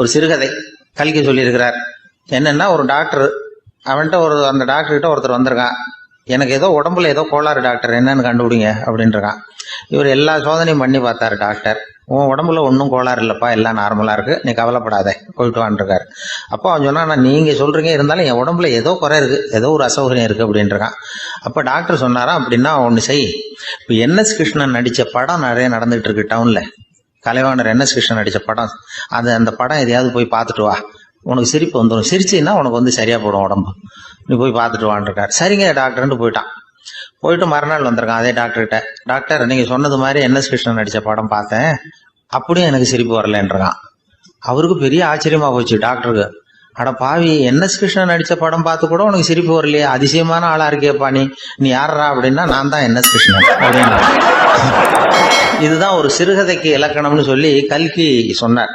ஒரு சிறுகதை கல்கி சொல்லியிருக்கிறார். என்னென்னா ஒரு டாக்டர் அவன்கிட்ட ஒரு அந்த டாக்டர்கிட்ட ஒருத்தர் வந்திருக்கான். எனக்கு ஏதோ உடம்புல ஏதோ கோளாறு டாக்டர் என்னன்னு கண்டுபிடிங்க அப்படின்றான் இவர் எல்லா சோதனையும் பண்ணி பார்த்தாரு டாக்டர் உன் உடம்புல ஒன்றும் கோளாறு இல்லைப்பா எல்லாம் நார்மலாக இருக்குது நீ கவலைப்படாத போயிட்டு வான்ருக்காரு. அப்போ அவன் சொன்னா நீங்கள் சொல்கிறீங்க இருந்தாலும் என் உடம்புல ஏதோ குறை இருக்குது ஏதோ ஒரு அசௌகரியம் இருக்குது அப்படின்றான் அப்போ டாக்டர் சொன்னாரா அப்படின்னா ஒன்று செய். இப்போ என்எஸ் கிருஷ்ணன் நடித்த படம் நிறைய நடந்துகிட்டு இருக்கு டவுனில் கலைவாணர் என்எஸ் கிருஷ்ணன் நடித்த படம். அது அந்த படம் எதையாவது போய் பார்த்துட்டு வா. உனக்கு சிரிப்பு வந்துடும் சிரிச்சின்னா உனக்கு வந்து சரியாக போடும் உடம்பு. நீ போய் பார்த்துட்டு வான்ருக்கார். சரிங்க டாக்டர்ன்ட்டு போயிட்டான். போயிட்டு மறுநாள் வந்திருக்கான். அதே டாக்டர்கிட்ட டாக்டர் நீங்கள் சொன்னது மாதிரி என்எஸ் கிருஷ்ணன் நடித்த படம் பார்த்தேன். அப்படியும் எனக்கு சிரிப்பு வரலன்றான் அவருக்கு பெரிய ஆச்சரியமா போச்சு டாக்டருக்கு. அட பாவி என்எஸ் கிருஷ்ணன் நடித்த படம் பார்த்து கூட உனக்கு சிரிப்பு வரலையே. அதிசயமான ஆளாக இருக்கேப்பா நீ. நீ யாரா அப்படின்னா நான் தான் என்எஸ் கிருஷ்ணன் அப்படின்னா இதுதான் ஒரு சிறுகதைக்கு இலக்கணம்னு சொல்லி கல்கி சொன்னார்.